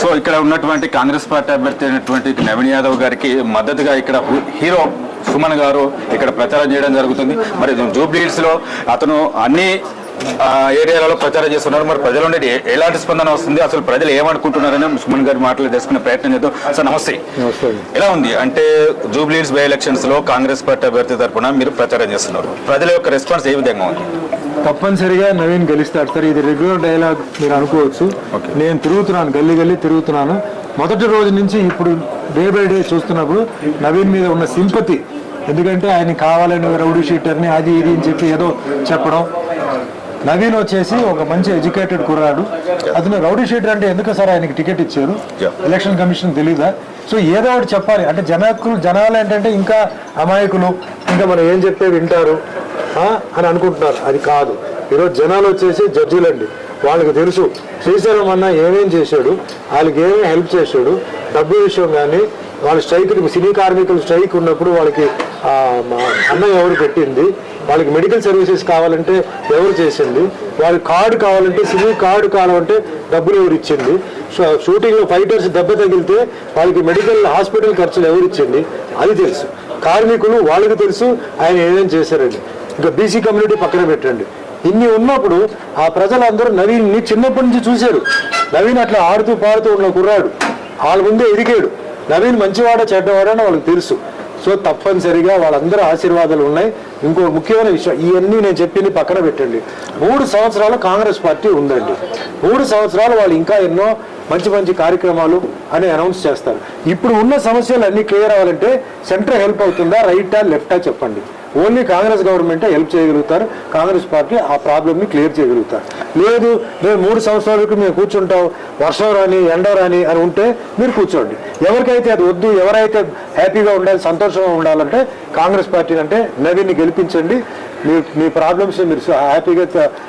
So ఇక్కడ ఉన్నటువంటి Congress party అభ్యర్థి అయినటువంటి నవీన్ యాదవ్ గారికి మద్దతుగా ఇక్కడ హీరో సుమన్ గారు ఇక్కడ ప్రచారం చేయడం జరుగుతుంది. మరి జూబ్లీ హిల్స్లో అతను అన్ని ఏరియాలలో ప్రచారం చేస్తున్నారు. మరి ప్రజల నుండి ఎలాంటి స్పందన వస్తుంది? అసలు ప్రజలు ఏమనుకుంటున్నారని సుమన్ గారి మాటలు తెలుసుకునే ప్రయత్నం చేద్దాం. సార్ నమస్తే. ఎలా ఉంది? అంటే జూబ్లీ హిల్స్ బై ఎలక్షన్స్లో కాంగ్రెస్ పార్టీ అభ్యర్థి తరపున మీరు ప్రచారం చేస్తున్నారు. ప్రజల యొక్క రెస్పాన్స్ ఏ విధంగా ఉంది? తప్పనిసరిగా నవీన్ గెలుస్తాడు. సార్ ఇది రెగ్యులర్ డైలాగ్ మీరు అనుకోవచ్చు. నేను తిరుగుతున్నాను గల్లీ గల్లీ తిరుగుతున్నాను. మొదటి రోజు నుంచి ఇప్పుడు డే బై డే చూస్తున్నప్పుడు నవీన్ మీద ఉన్న సింపతి ఎందుకంటే ఆయన కావాలని రౌడీ షీటర్ని అది ఇది అని చెప్పి ఏదో చెప్పడం. నవీన్ వచ్చేసి ఒక మంచి ఎడ్యుకేటెడ్ కుర్రాడు. అతను రౌడీ షీటర్ అంటే ఎందుకు సార్ ఆయనకి టికెట్ ఇచ్చారు. ఎలక్షన్ కమిషన్ తెలీదా? సో ఏదో ఒకటి చెప్పాలి. అంటే జనాకులు జనాలు ఏంటంటే ఇంకా అమాయకులు. ఇంకా మనం ఏం చెప్తే వింటారు? అని అనుకుంటున్నారు. అది కాదు. ఈరోజు జనాలు వచ్చేసి జడ్జిలండి. వాళ్ళకి తెలుసు. శ్రీశైలం అన్న ఏమేం చేశాడు? వాళ్ళకి ఏమేమి హెల్ప్ చేశాడు? డబ్బు విషయం కానీ వాళ్ళ స్ట్రైక్ సినీ కార్మికులు స్ట్రైక్ ఉన్నప్పుడు వాళ్ళకి మా అన్న ఎవరు పెట్టింది? వాళ్ళకి మెడికల్ సర్వీసెస్ కావాలంటే ఎవరు చేసింది? వాళ్ళకి కార్డు కావాలంటే సినీ కార్డు కావాలంటే డబ్బులు ఎవరు ఇచ్చింది? షూటింగ్లో ఫైటర్స్ దెబ్బ తగిలితే వాళ్ళకి మెడికల్ హాస్పిటల్ ఖర్చులు ఎవరు ఇచ్చింది? అది తెలుసు. కార్మికులు వాళ్ళకి తెలుసు. ఆయన ఏమేమి చేశారండి? ఇంకా బీసీ కమ్యూనిటీ పక్కన పెట్టండి. ఇన్ని ఉన్నప్పుడు ఆ ప్రజలందరూ నవీన్ని చిన్నప్పటి నుంచి చూశారు. నవీన్ అట్లా ఆడుతూ పాడుతూ ఉన్న కుర్రాడు. వాళ్ళ ముందే ఎదిగాడు. నవీన్ మంచివాడ చెడ్డవాడని వాళ్ళకి తెలుసు. సో తప్పనిసరిగా వాళ్ళందరూ ఆశీర్వాదాలు ఉన్నాయి. ఇంకో ముఖ్యమైన విషయం ఇవన్నీ నేను చెప్పింది పక్కన పెట్టండి. మూడు సంవత్సరాలు కాంగ్రెస్ పార్టీ ఉందండి. మూడు సంవత్సరాలు వాళ్ళు ఇంకా ఎన్నో మంచి మంచి కార్యక్రమాలు అని అనౌన్స్ చేస్తారు. ఇప్పుడు ఉన్న సమస్యలు అన్ని క్లియర్ అవ్వాలంటే సెంటర్ హెల్ప్ అవుతుందా రైటా లెఫ్టా చెప్పండి. ఓన్లీ కాంగ్రెస్ గవర్నమెంటే హెల్ప్ చేయగలుగుతారు. కాంగ్రెస్ పార్టీ ఆ ప్రాబ్లమ్ని క్లియర్ చేయగలుగుతారు. లేదు మేము మూడు సంవత్సరాల వరకు మేము కూర్చుంటాం. వర్షం రాని ఎండ రాని అని ఉంటే మీరు కూర్చోండి. ఎవరికైతే అది వద్దు ఎవరైతే హ్యాపీగా ఉండాలి సంతోషంగా ఉండాలంటే కాంగ్రెస్ పార్టీ అంటే నవీన్ని గెలిపించండి. మీ మీ ప్రాబ్లమ్స్ మీరు హ్యాపీగా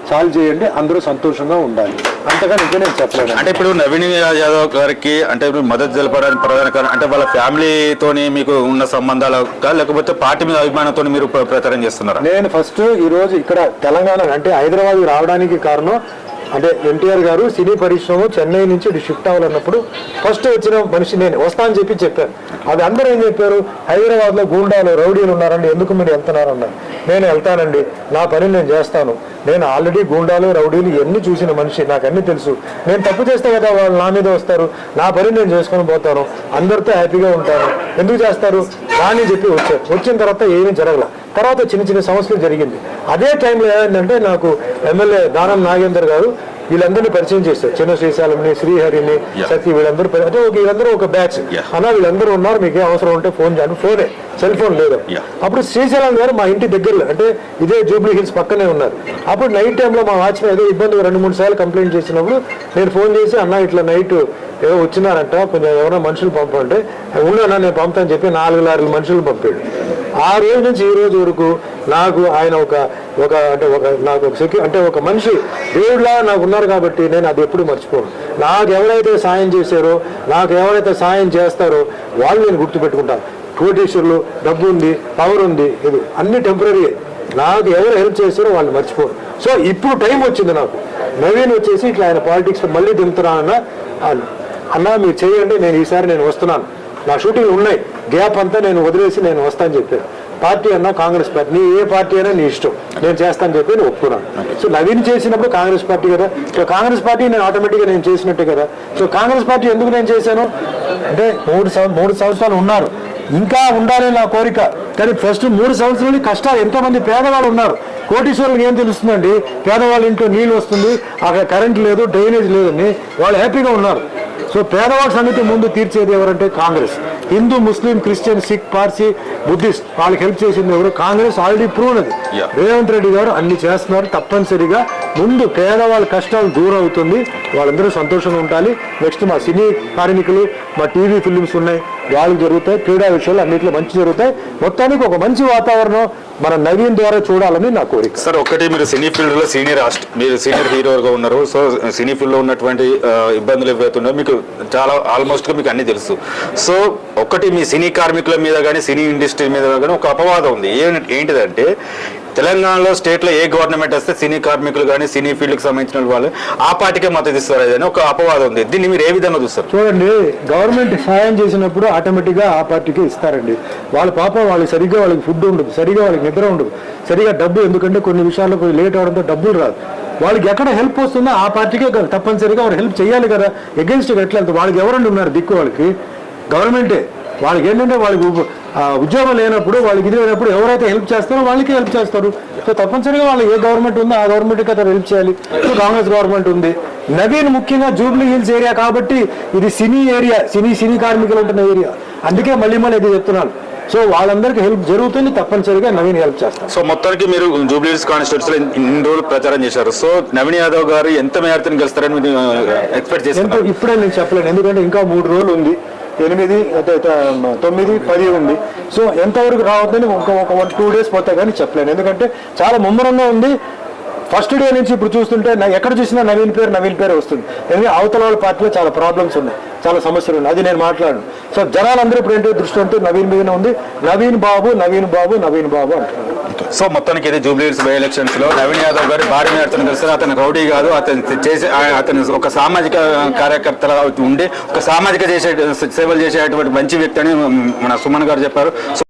సాల్వ్ చేయండి అందరూ సంతోషంగా ఉండాలి. అంతగా ఇంకా నేను చెప్పలేను. అంటే ఇప్పుడు నవీన్ యాదవ్ గారికి అంటే మద్దతు తెలపడానికి ప్రధాన కారణం అంటే వాళ్ళ ఫ్యామిలీతోని మీకు ఉన్న సంబంధాలు లేకపోతే పార్టీ మీద అభిమానంతో మీరు ప్ర- ప్రచారం చేస్తున్నారా? నేను ఫస్ట్ ఈ రోజు ఇక్కడ తెలంగాణ అంటే హైదరాబాద్ రావడానికి కారణం అంటే ఎన్టీఆర్ గారు సినీ పరిశ్రమ చెన్నై నుంచి ఇటు షిఫ్ట్ అవ్వాలన్నప్పుడు ఫస్ట్ వచ్చిన మనిషి నేను వస్తా అని చెప్పి చెప్పాను. అది అందరూ ఏం చెప్పారు? హైదరాబాద్లో గూండాలు రౌడీలు ఉన్నారండి ఎందుకు మీరు వెళ్తున్నారు అన్నారు నేను వెళ్తానండి. నా పని నేను చేస్తాను. నేను ఆల్రెడీ గూండాలు రౌడీలు ఎన్ని చూసిన మనిషి. నాకు అన్ని తెలుసు. నేను తప్పు చేస్తే కదా వాళ్ళు నా మీద వస్తారు. నా పని నేను చేసుకొని పోతాను. అందరితో హ్యాపీగా ఉంటాను. ఎందుకు చేస్తారు? రాని చెప్పి వచ్చారు వచ్చిన తర్వాత ఏమీ జరగల. తర్వాత చిన్న చిన్న సమస్యలు జరిగింది. అదే టైంలో ఏమైందంటే నాకు ఎమ్మెల్యే దానం నాగేందర్ గారు వీళ్ళందరినీ పరిచయం చేశారు. చిన్న శ్రీశైలంని శ్రీహరిని. సతీ వీళ్ళందరూ అంటే ఒక వీళ్ళందరూ ఒక బ్యాచ్. అన్న వీళ్ళందరూ ఉన్నారు మీకు అవసరం ఉంటే ఫోన్ చేయండి. ఫోనే సెల్ ఫోన్ లేదు. అప్పుడు శ్రీశైలం గారు మా ఇంటి దగ్గరలో అంటే ఇదే జూబ్లీ హిల్స్ పక్కనే ఉన్నారు. అప్పుడు నైట్ టైంలో మా వాచ్మెన్ ఏదో ఇబ్బంది రెండు మూడు సార్లు కంప్లైంట్ చేసినప్పుడు నేను ఫోన్ చేసి అన్న ఇట్లా నైట్ ఏదో వచ్చినారంట కొంచెం ఎవరైనా మనుషులు పంపంటే ఉండన్నా నేను పంపుతాను చెప్పి నాలుగు లారీలు మనుషులు పంపాడు. ఆ రోజు నుంచి ఈ రోజు వరకు నాకు ఆయన ఒక ఒక అంటే ఒక నాకు ఒక సెక్యూ అంటే ఒక మనిషి దేవుడిలా నాకు ఉన్నారు కాబట్టి నేను అది ఎప్పుడు మర్చిపోను. నాకు ఎవరైతే సాయం చేశారో నాకు ఎవరైతే సాయం చేస్తారో వాళ్ళు నేను గుర్తుపెట్టుకుంటాను. కోటీశ్వరులు డబ్బు ఉంది పవర్ ఉంది ఇది అన్ని టెంపరీ నాకు ఎవరు హెల్ప్ చేశారో వాళ్ళు మర్చిపోరు. సో ఇప్పుడు టైం వచ్చింది నాకు. నవీన్ వచ్చేసి ఇట్లా ఆయన పాలిటిక్స్ మళ్ళీ దింపుతున్నానన్న అన్న అన్న మీరు చేయండి నేను ఈసారి నేను వస్తున్నాను. నా షూటింగ్లు ఉన్నాయి. గ్యాప్ అంతా నేను వదిలేసి నేను వస్తాను చెప్పాను పార్టీ అన్నా కాంగ్రెస్ పార్టీ నీ ఏ పార్టీ అయినా నీ ఇష్టం. నేను చేస్తాను చెప్పి నేను ఒప్పుకున్నాను. సో నవీన్ చేసినప్పుడు కాంగ్రెస్ పార్టీ కదా. సో కాంగ్రెస్ పార్టీ నేను ఆటోమేటిక్గా నేను చేసినట్టే కదా. సో కాంగ్రెస్ పార్టీ ఎందుకు నేను చేశాను? అంటే మూడు మూడు సంవత్సరాలు ఉన్నారు. ఇంకా ఉండాలని నా కోరిక. కానీ ఫస్ట్ మూడు సంవత్సరాలు కష్టాలు. ఎంతమంది పేదవాళ్ళు ఉన్నారు. కోటీశ్వరులకు ఏం తెలుస్తుందండి? పేదవాళ్ళ ఇంట్లో నీళ్ళు వస్తుంది అక్కడ కరెంట్ లేదు డ్రైనేజ్ లేదని. వాళ్ళు హ్యాపీగా ఉన్నారు. సో పేదవాళ్ళ సంగతి ముందు తీర్చేది ఎవరంటే Congress. Hindu Muslim Christian Sikh Parsi Buddhist వాళ్ళకి హెల్ప్ చేసింది ఎవరు? కాంగ్రెస్ ఆల్రెడీ ప్రూవ్ అది. రేవంత్ రెడ్డి గారు అన్ని చేస్తున్నారు తప్పనిసరిగా. ముందు పేదవాళ్ళ కష్టాలు దూరం అవుతుంది వాళ్ళందరూ సంతోషంగా ఉండాలి. నెక్స్ట్ మా సినీ కార్మికులు మా టీవీ ఫిలిమ్స్ ఉన్నాయి. వాళ్ళకి జరుగుతాయి. క్రీడా విషయాలు అన్నింటిలో మంచి జరుగుతాయి. మొత్తానికి ఒక మంచి వాతావరణం మన నవీన్ ద్వారా చూడాలని నా కోరిక. సార్ ఒకటి మీరు సినీ ఫీల్డ్లో సీనియర్ ఆస్ట్ మీరు సీనియర్ హీరోగా ఉన్నారు. సో సినీ ఫీల్డ్లో ఉన్నటువంటి ఇబ్బందులు ఏవైతున్నాయో మీకు చాలా ఆల్మోస్ట్గా మీకు అన్ని తెలుసు. సో ఒకటి మీ సినీ కార్మికుల మీద కానీ సినీ ఇండస్ట్రీ మీద కానీ ఒక అపవాదం ఉంది. ఏంటిదంటే తెలంగాణలో స్టేట్లో ఏ గవర్నమెంట్ వస్తే సినీ కార్మికులు కానీ సినీ ఫీల్డ్కి సంబంధించిన వాళ్ళు ఆ పార్టీకే మద్దతు ఇస్తారు అని ఒక అపవాదం ఉంది. దీన్ని మీరు ఏ విధంగా చూస్తారు? చూడండి గవర్నమెంట్ సహాయం చేసినప్పుడు ఆటోమేటిక్గా ఆ పార్టీకి ఇస్తారండి. వాళ్ళ పాప వాళ్ళకి సరిగ్గా వాళ్ళకి ఫుడ్ ఉండదు సరిగ్గా వాళ్ళకి నిద్ర ఉండదు సరిగ్గా డబ్బు ఎందుకంటే కొన్ని విషయాల్లో కొంచెం లేట్ అవడంతో డబ్బులు రాదు. వాళ్ళకి ఎక్కడ హెల్ప్ వస్తుందో ఆ పార్టీకే తప్పనిసరిగా వాళ్ళు హెల్ప్ చేయాలి కదా ఎగెన్స్ట్ ఎట్లా వెళ్తారు వాళ్ళకి ఎవరండి ఉన్నారు దిక్కు వాళ్ళకి? గవర్నమెంటే. వాళ్ళకి ఏంటంటే వాళ్ళకి ఉద్యోగం లేనప్పుడు వాళ్ళకి ఇది లేనప్పుడు ఎవరైతే హెల్ప్ చేస్తారో వాళ్ళకి హెల్ప్ చేస్తారు. సో తప్పనిసరిగా వాళ్ళు ఏ గవర్నమెంట్ ఉందో ఆ గవర్నమెంట్కి అతను హెల్ప్ చేయాలి. ఇప్పుడు కాంగ్రెస్ గవర్నమెంట్ ఉంది. నవీన్ ముఖ్యంగా జూబ్లీ హిల్స్ ఏరియా కాబట్టి ఇది సినీ ఏరియా సినీ సినీ కార్మికులు ఉంటున్న ఏరియా. అందుకే మళ్ళీ మళ్ళీ ఇది చెప్తున్నాను. సో వాళ్ళందరికీ హెల్ప్ జరుగుతుంది. తప్పనిసరిగా నవీన్ హెల్ప్ చేస్తారు. సో మొత్తానికి మీరు జూబ్లీస్ కాన్స్టిట్యూన్సీలో ఇన్ని రోజులు ప్రచారం చేశారు. సో నవీన్ యాదవ్ గారు ఎంత మేరతో గెలుస్తారని ఎక్స్పెక్ట్ ఎంత చేస్తున్నారు ఇప్పుడే నేను చెప్పలేను. ఎందుకంటే ఇంకా మూడు రోజులు ఉంది. ఎనిమిది అయితే తొమ్మిది పది ఉంది. సో ఎంతవరకు రావద్దని ఒక ఒక వన్ టూ డేస్ పోతే కానీ చెప్పలేను. ఎందుకంటే చాలా ముమ్మరంగా ఉంది. ఫస్ట్ డే నుంచి ఇప్పుడు చూస్తుంటే ఎక్కడ చూసినా నవీన్ పేరు నవీన్ పేరు వస్తుంది. ఎందుకంటే అవతల వాళ్ళ పార్టీలో చాలా ప్రాబ్లమ్స్ ఉన్నాయి. చాలా సమస్యలు ఉన్నాయి. అది నేను మాట్లాడను. సో జనాలందరూ ఇప్పుడు ఏంటో దృష్టి అంతా నవీన్ మీదనే ఉంది. నవీన్ బాబు నవీన్ బాబు నవీన్ బాబు అంటున్నారు. సో మొత్తానికి ఇది జూబ్లీస్ బై ఎలక్షన్స్లో నవీన్ యాదవ్ గారి భారీ మేరతో గెలుస్తారు అతను రౌడీ కాదు అతను చేసే అతను ఒక సామాజిక కార్యకర్తగా ఉండి ఒక సామాజిక చేసే సేవలు చేసేటువంటి మంచి వ్యక్తి అని మన సుమన్ గారు చెప్పారు. సో